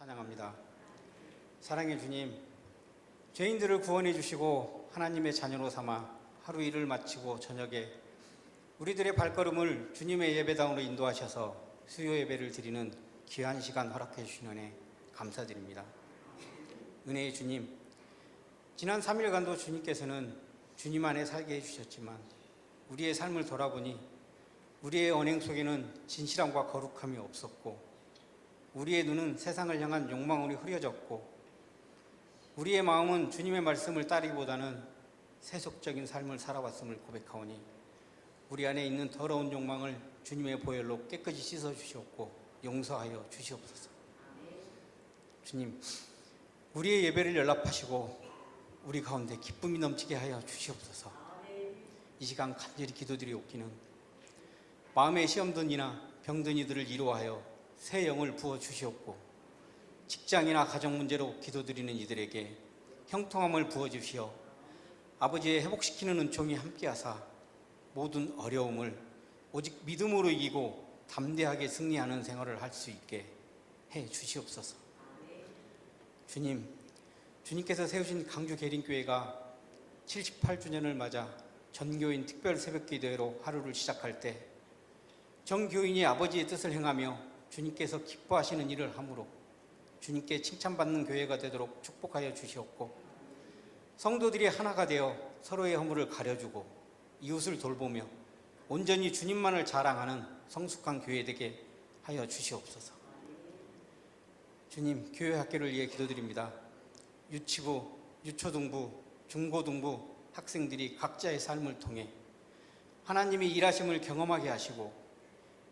찬양합니다. 사랑의 주님, 죄인들을 구원해 주시고 하나님의 자녀로 삼아 하루 일을 마치고 저녁에 우리들의 발걸음을 주님의 예배당으로 인도하셔서 수요 예배를 드리는 귀한 시간 허락해 주신 은혜 감사드립니다. 은혜의 주님, 지난 3일간도 주님께서는 주님 안에 살게 해주셨지만 우리의 삶을 돌아보니 우리의 언행 속에는 진실함과 거룩함이 없었고 우리의 눈은 세상을 향한 욕망으로 흐려졌고 우리의 마음은 주님의 말씀을 따르기보다는 세속적인 삶을 살아왔음을 고백하오니 우리 안에 있는 더러운 욕망을 주님의 보혈로 깨끗이 씻어 주시옵고 용서하여 주시옵소서. 주님, 우리의 예배를 연락하시고 우리 가운데 기쁨이 넘치게 하여 주시옵소서. 이 시간 간절히 기도드리옵기는 마음의 시험든이나 병든 이들을 이루하여 새 영을 부어 주시옵고 직장이나 가정 문제로 기도드리는 이들에게 형통함을 부어 주시어 아버지의 회복시키는 은총이 함께하사 모든 어려움을 오직 믿음으로 이기고 담대하게 승리하는 생활을 할 수 있게 해 주시옵소서. 주님, 주님께서 세우신 강주 계림교회가 78주년을 맞아 전교인 특별 새벽 기도회로 하루를 시작할 때 정교인이 아버지의 뜻을 행하며 주님께서 기뻐하시는 일을 함으로 주님께 칭찬받는 교회가 되도록 축복하여 주시옵고 성도들이 하나가 되어 서로의 허물을 가려주고 이웃을 돌보며 온전히 주님만을 자랑하는 성숙한 교회 되게 하여 주시옵소서. 주님, 교회 학교를 위해 기도드립니다. 유치부, 유초등부, 중고등부 학생들이 각자의 삶을 통해 하나님이 일하심을 경험하게 하시고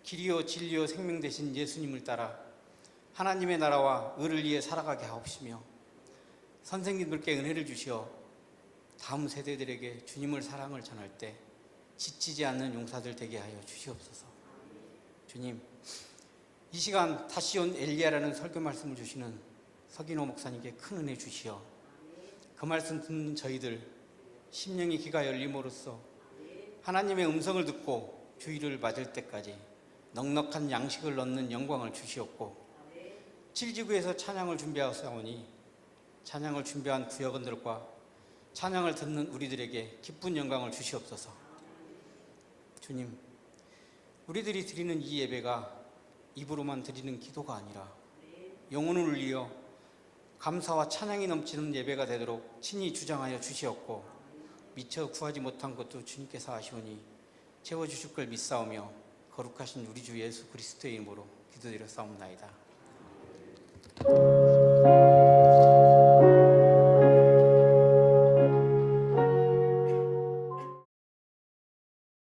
길이요 진리요 생명 되신 예수님을 따라 하나님의 나라와 의를 위해 살아가게 하옵시며 선생님들께 은혜를 주시어 다음 세대들에게 주님을 사랑을 전할 때 지치지 않는 용사들 되게 하여 주시옵소서. 주님, 이 시간 다시 온 엘리야라는 설교 말씀을 주시는 서기노 목사님께 큰 은혜 주시어 그 말씀 듣는 저희들 심령의 귀가 열림으로써 하나님의 음성을 듣고 주의를 맞을 때까지 넉넉한 양식을 넣는 영광을 주시옵고 칠지구에서 찬양을 준비하사오니 찬양을 준비한 구역원들과 찬양을 듣는 우리들에게 기쁜 영광을 주시옵소서. 주님, 우리들이 드리는 이 예배가 입으로만 드리는 기도가 아니라 영혼을 울리어 감사와 찬양이 넘치는 예배가 되도록 친히 주장하여 주시옵고 미처 구하지 못한 것도 주님께서 아시오니 채워주실 걸 믿사오며 거룩하신 우리 주 예수 그리스도의 이름으로 기도드려 싸움나이다.